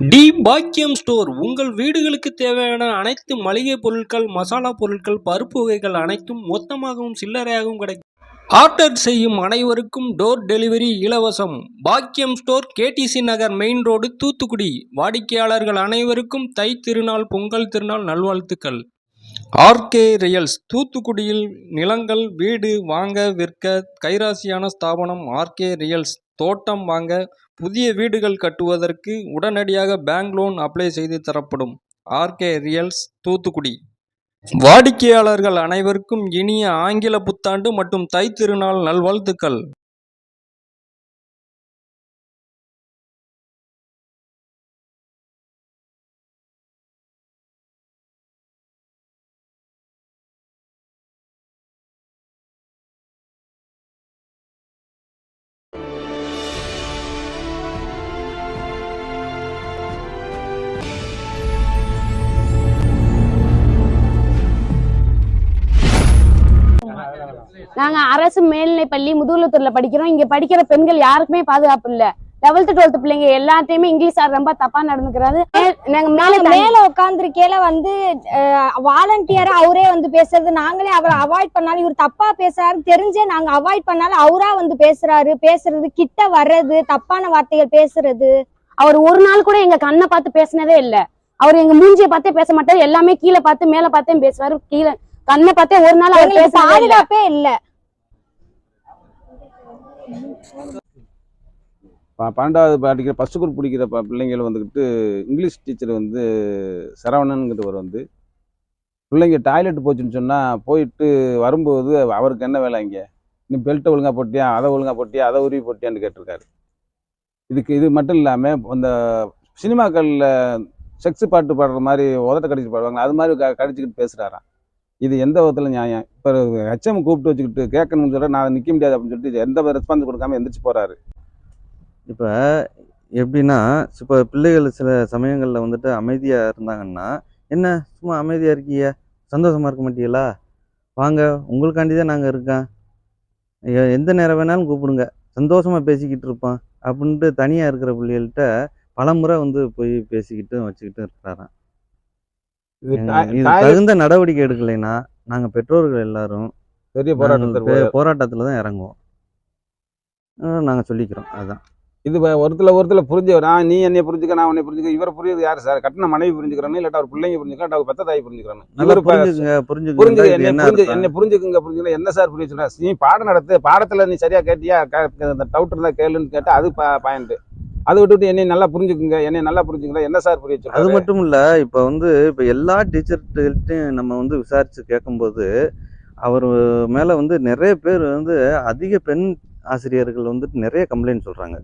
D பாக்கியம் store. உங்கள் வீடுகளுக்கு தேவையான அனைத்து மளிகை பொருட்கள் மசாலா பொருட்கள் பருப்பு வகைகள் அனைத்தும் மொத்தமாகவும் சில்லறையாகவும் கிடைக்கும். ஆர்டர் செய்யும் அனைவருக்கும் டோர் டெலிவரி இலவசம். பாக்கியம் store KTC Nagar main road Thoothukudi. வாடிக்கையாளர்கள் அனைவருக்கும் தை திருநாள் பொங்கல் திருநாள் நல்வாழ்த்துக்கள். ஆர்கே ரியல்ஸ் தூத்துக்குடியில் நிலங்கள் வீடு வாங்க விற்க கைராசியான ஸ்தாபனம் ஆர்கே ரியல்ஸ். தோட்டம் வாங்க புதிய வீடுகள் கட்டுவதற்கு உடனடியாக பேங்க் லோன் அப்ளை செய்து தரப்படும். RK reals Thoothukudi. வாடிக்கையாளர்கள் அனைவருக்கும் இனிய ஆங்கில புத்தாண்டு மற்றும் தை திருநாள் நல்வாழ்த்துக்கள். நாங்க அரசு மேல்நிலைப் பள்ளி முதுகுலத்தூர்ல படிக்கிறோம். இங்க படிக்கிற பெண்கள் யாருக்குமே பாதுகாப்பு இல்ல. லெவல்த் டுவெல்த் பிள்ளைங்க எல்லாத்தையுமே இங்கிலீஷ் சார் ரொம்ப தப்பா நடந்துக்கிறாரு. நாங்க மேல மேல உட்காந்துருக்கையில வந்து வாலண்டியரா அவரே வந்து பேசுறது. நாங்களே அவரை அவாய்ட் பண்ணாலும் இவர் தப்பா பேசுறாரு தெரிஞ்சே நாங்க அவாய்ட் பண்ணாலும் அவரா வந்து பேசுறாரு. பேசுறது கிட்ட வர்றது தப்பான வார்த்தைகள் பேசுறது. அவர் ஒரு நாள் கூட எங்க கண்ணை பார்த்து பேசினதே இல்ல. அவர் எங்க மூஞ்சிய பார்த்தே பேச மாட்டாரு. எல்லாமே கீழே பார்த்து மேல பார்த்தே பேசுவாரு. கீழே கண்ணை பார்த்தே ஒரு நாள் அவர் பாதுகாப்பே இல்ல. பன்னெண்டாவது படிக்கிற ஃபஸ்ட் குரூப் படிக்கிற ப பிள்ளைங்கள் வந்துக்கிட்டு இங்கிலீஷ் டீச்சர் வந்து சரவணனுங்கிறவர் வந்து பிள்ளைங்க டாய்லெட் போச்சுன்னு சொன்னால் போயிட்டு வரும்போது அவருக்கு என்ன வேலை இங்கே? நீ பெல்ட்டை ஒழுங்கா போட்டியா? அதை ஒழுங்கா போட்டியா? அதை உருவி போட்டியான்னு கேட்டிருக்காரு. இதுக்கு இது மட்டும் இல்லாமல் அந்த சினிமாக்களில் செக்ஸ் பாட்டு பாடுற மாதிரி உதட்ட கடிச்சு பாடுவாங்க அது மாதிரி க கடிச்சிக்கிட்டு பேசுகிறாராம் இது எந்த விதத்தில் நியாயம்? இப்போ ஹெச்எம் கூப்பிட்டு வச்சுக்கிட்டு கேட்கணும்னு சொல்ல நான் நிற்க முடியாது அப்படின்னு சொல்லிட்டு எந்த ரெஸ்பான்ஸ் கொடுக்காம எந்திரிச்சு போகிறாரு இப்போ எப்படின்னா இப்போ பிள்ளைகள் சில சமயங்களில் வந்துட்டு அமைதியாக இருந்தாங்கன்னா என்ன சும்மா அமைதியாக இருக்கீங்க சந்தோஷமாக இருக்க மாட்டீங்களா? வாங்க உங்களுக்காண்டி தான் நாங்கள் இருக்கோம் எந்த நேரம் வேணாலும் கூப்பிடுங்க. சந்தோஷமாக பேசிக்கிட்டு இருப்பான் அப்படின்ட்டு தனியாக இருக்கிற பிள்ளைகள்கிட்ட பலமுறை வந்து போய் பேசிக்கிட்டும் வச்சுக்கிட்டும் இருக்கிறாராம் இது எங்க- டா- இது டாய்லெட் தகுந்த நடவடிக்கை எடுக்கலைன்னா நாங்கள் பெற்றோர்கள் எல்லாரும் பெரிய போராட்டத்தில் போராட்டத்தில் தான் இறங்குவோம். நாங்கள் சொல்லிக்கிறோம். அதுதான் இது ஒருத்தல ஒருத்தல புரிஞ்சு நான் நீ என்னைய புரிஞ்சுக்க நான் உன்னை புரிஞ்சுக்க. இவரை புரியுது யாரு சார்? கட்டின மனைவி புரிஞ்சுக்கிறானு இல்லாட்டா அவர் பிள்ளைங்க புரிஞ்சுக்கலாம் அவர் பெத்த தாய் புரிஞ்சுக்கிறானு? இவரு புரிஞ்சுக்க இது என்னை என்ன? என்னை புரிஞ்சுக்குங்க புரிஞ்சுக்கல என்ன சார் புரிய நீ பாடம் நடத்து பாடத்துல நீ சரியா கேட்டியா? டவுட் இருந்தா கேளுன்னு கேட்டா அது பாயிண்ட் அதை விட்டுட்டு என்னை நல்லா புரிஞ்சுக்குங்க என்னை நல்லா புரிஞ்சுக்கல என்ன சார் புரிய அது மட்டும் இல்ல இப்ப வந்து இப்ப எல்லா டீச்சர்கிட்டையும் நம்ம வந்து விசாரிச்சு கேட்கும்போது அவர் மேல வந்து நிறைய பேர் வந்து அதிக பெண் ஆசிரியர்கள் வந்துட்டு நிறைய கம்ப்ளைண்ட் சொல்றாங்க.